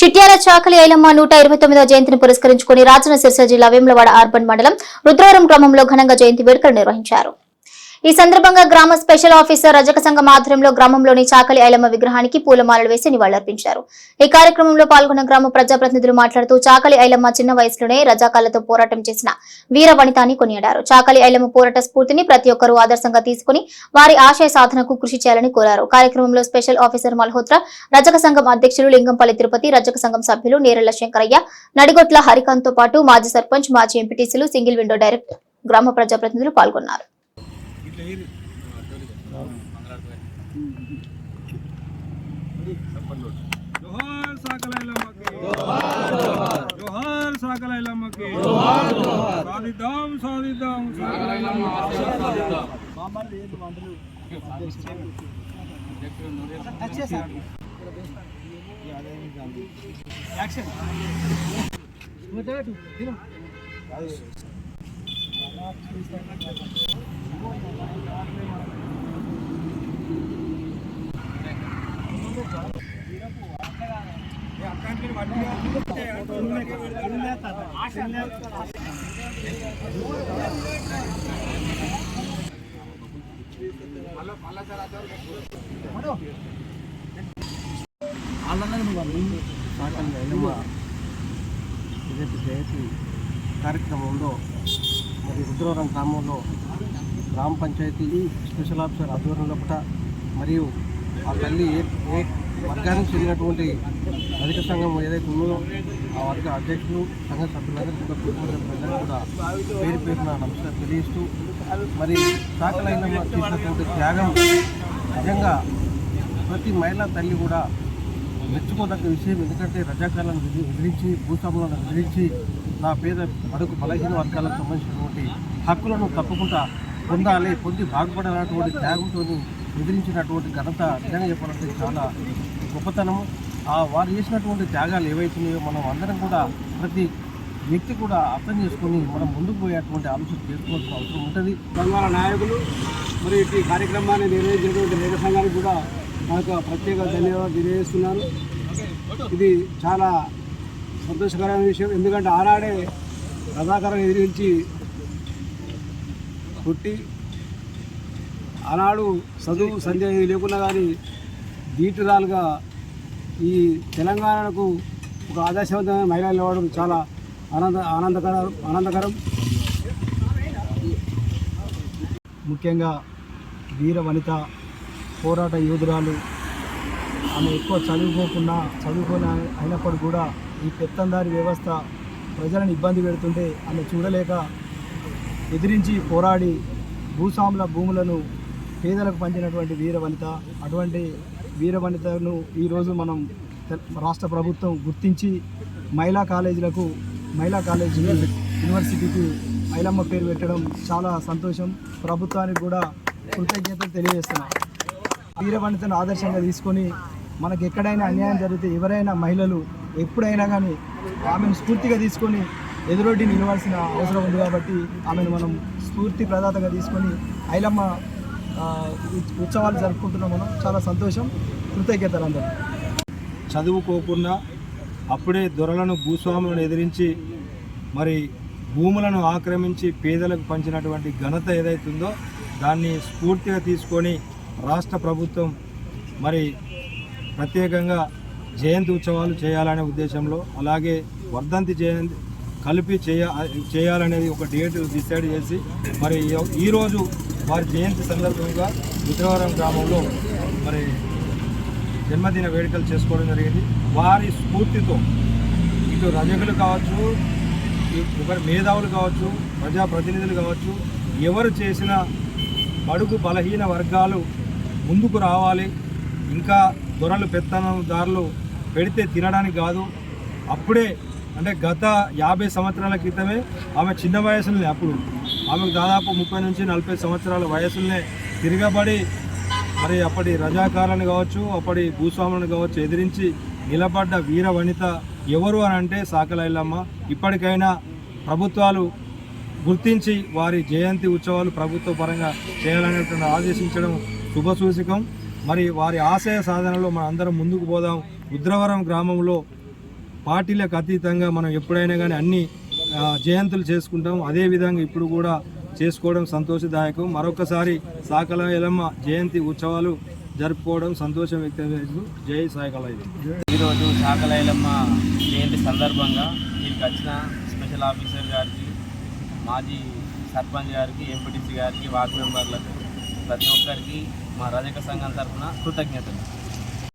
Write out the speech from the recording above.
చిట్యాల చాకలి ఐలమ్మ నూట ఇరవై తొమ్మిదవ జయంతిని పురస్కరించుకుని రాజన్న సిరిసిల్ల జిల్లా వేములవాడ అర్బన్ మండలం రుద్రవరం గ్రామంలో ఘనంగా జయంతి వేడుకలు నిర్వహించారు. ఈ సందర్భంగా గ్రామ స్పెషల్ ఆఫీసర్ రజక సంఘం ఆధ్వర్యంలో గ్రామంలోని చాకలి ఐలమ్మ విగ్రహానికి పూలమాలలు వేసి నివాళులర్పించారు. ఈ కార్యక్రమంలో పాల్గొన్న గ్రామ ప్రజాప్రతినిధులు మాట్లాడుతూ చాకలి ఐలమ్మ చిన్న వయసులోనే రజాకాలతో పోరాటం చేసిన వీర వనితాన్ని కొనియాడారు. చాకలి ఐలమ్మ పోరాట స్ఫూర్తిని ప్రతి ఒక్కరూ ఆదర్శంగా తీసుకుని వారి ఆశయ సాధనకు కృషి చేయాలని కోరారు. కార్యక్రమంలో స్పెషల్ ఆఫీసర్ మల్హోత్రా రజక సంఘం అధ్యక్షులు లింగంపల్లి తిరుపతి రజక సంఘం సభ్యులు నేరెళ్ళ శంకరయ్య నడిగొట్ల హరికాంత్తో పాటు మాజీ సర్పంచ్ మాజీ ఎంపీటీసీలు సింగిల్ విండో డైరెక్టర్ గ్రామ ప్రజాప్రతినిధులు పాల్గొన్నారు. జోహార్ సాకలైలమ్మకి జోహార్ సాకలైలమ్మకి సాధిద్దాం సాధిద్దాం సాకలైలమ్మ సాకంగా ఎన్నమ్మ ఇదేంటి జయంతి కార్యక్రమంలో మరి రుద్రవరం గ్రామంలో గ్రామ పంచాయతీ స్పెషల్ ఆఫీసర్ ఆధ్వర్యంలో కూడా మరియు ఆ తల్లి ఏ ఏ వర్గానికి చెందినటువంటి అధిక సంఘం ఏదైతే ఉందో ఆ వర్గ అధ్యక్షులు సంఘ సభ్యులందరూ కూడా కుటుంబ కూడా పేరు పేరున నమస్కారం తెలియజేస్తూ మరి సాకలైన చేసినటువంటి త్యాగం నిజంగా ప్రతి మహిళా తల్లి కూడా మెచ్చుకోదగ్గ విషయం. ఎందుకంటే రజాకాలను విధించి భూస్వాములను విధించి నా పేద అడుగు బలహీన వర్గాలకు సంబంధించినటువంటి హక్కులను తప్పకుండా పొందాలి పొంది బాగుపడాలన్నటువంటి త్యాగంతో ఎదిరించినటువంటి ఘనత నిజంగా చెప్పాలంటే చాలా గొప్పతనము ఆ వారు చేసినటువంటి త్యాగాలు ఏవైతున్నాయో మనం అందరం కూడా ప్రతి వ్యక్తి కూడా అర్థం చేసుకొని మనం ముందుకు పోయేటువంటి ఆలోచన చేసుకోవాల్సిన అవసరం ఉంటుంది. తెలంగాణ నాయకులు మరి ఈ కార్యక్రమాన్ని నిర్వహించినటువంటి రేఖ సంఘానికి కూడా నాకు ప్రత్యేక ధన్యవాదాలు తెలియజేస్తున్నాను. ఇది చాలా సంతోషకరమైన విషయం. ఎందుకంటే ఆనాడే రథాకరం ఎదిరించి పుట్టి ఆనాడు చదువు సందేహం లేకున్నా కానీ దీటురాలుగా ఈ తెలంగాణకు ఒక ఆదర్శవంతమైన మహిళలు నిలవడం చాలా ఆనంద ఆనందకర ఆనందకరం. ముఖ్యంగా వీర వనిత పోరాట యోధురాలు. ఆమె ఎక్కువ చదువుకోకుండా చదువుకొని అయినప్పుడు కూడా ఈ పెత్తందారి వ్యవస్థ ప్రజలను ఇబ్బంది పెడుతుంటే ఆమె చూడలేక ఎదిరించి పోరాడి భూస్వాముల భూములను పేదలకు పంచినటువంటి వీర వనిత అటువంటి వీర వనితను ఈరోజు మనం రాష్ట్ర ప్రభుత్వం గుర్తించి మహిళా కాలేజీలకు మహిళా కాలేజీ యూనివర్సిటీకి మైలమ్మ పేరు పెట్టడం చాలా సంతోషం. ప్రభుత్వానికి కూడా కృతజ్ఞతలు తెలియజేస్తున్నాం. వీరవనితను ఆదర్శంగా తీసుకొని మనకు ఎక్కడైనా అన్యాయం జరిగితే ఎవరైనా మహిళలు ఎప్పుడైనా కానీ ఆమెను స్ఫూర్తిగా తీసుకొని ఎదురొడ్డి నిలవాల్సిన అవసరం ఉంది కాబట్టి ఆమెను మనం స్ఫూర్తి ప్రదాతగా తీసుకొని ఐలమ్మ ఉత్సవాలు జరుపుకుంటున్నాం మనం. చాలా సంతోషం. కృతజ్ఞతలు అందరూ. చదువుకోకుండా అప్పుడే దొరలను భూస్వాములను ఎదిరించి మరి భూములను ఆక్రమించి పేదలకు పంచినటువంటి ఘనత ఏదైతుందో దాన్ని స్ఫూర్తిగా తీసుకొని రాష్ట్ర ప్రభుత్వం మరి ప్రత్యేకంగా జయంతి ఉత్సవాలు చేయాలనే ఉద్దేశంలో అలాగే వర్ధంతి జయంతి కలిపి చేయ చేయాలనేది ఒక డేట్ డిసైడ్ చేసి మరి ఈ- ఈరోజు వారి జయంతి సందర్భంగా రుద్రవరం గ్రామంలో మరి జన్మదిన వేడుకలు చేసుకోవడం జరిగింది. వారి స్ఫూర్తితో ఇటు రజకులు కావచ్చు ఒకరి మేధావులు కావచ్చు ప్రజాప్రతినిధులు కావచ్చు ఎవరు చేసిన బడుగు బలహీన వర్గాలు ముందుకు రావాలి ఇంకా దొరలు పెత్తనదారులు పెడితే తినడానికి కాదు అప్పుడే అంటే గత యాభై సంవత్సరాల క్రితమే ఆమె చిన్న వయసులనే అప్పుడు ఆమెకు దాదాపు ముప్పై నుంచి నలభై సంవత్సరాల వయసులనే తిరగబడి మరి అప్పటి రజాకారులను కావచ్చు అప్పటి భూస్వాములను కావచ్చు ఎదిరించి నిలబడ్డ వీర వనిత ఎవరు అని అంటే సాకలైలమ్మ ఇప్పటికైనా ప్రభుత్వాలు గుర్తించి వారి జయంతి ఉత్సవాలు ప్రభుత్వ పరంగా చేయాలనేటువంటి ఆదేశించడం శుభసూచకం. మరి వారి ఆశయ సాధనలో మనం అందరం ముందుకు పోదాం. రుద్రవరం గ్రామంలో పార్టీలకు అతీతంగా మనం ఎప్పుడైనా కానీ అన్ని జయంతులు చేసుకుంటాం. అదేవిధంగా ఇప్పుడు కూడా చేసుకోవడం సంతోషదాయకం. మరొకసారి సాకల ఎలమ్మ జయంతి ఉత్సవాలు జరుపుకోవడం సంతోషం వ్యక్తం చేస్తూ జై సాయకల ఈరోజు శాఖలైలమ్మ జయంతి సందర్భంగా దీనికి వచ్చిన స్పెషల్ ఆఫీసర్ గారికి మాజీ సర్పంచ్ గారికి ఎంపీటీసీ గారికి వార్డు మెంబర్లకు ప్రతి ఒక్కరికి మా రజక సంఘం తరఫున కృతజ్ఞతలు.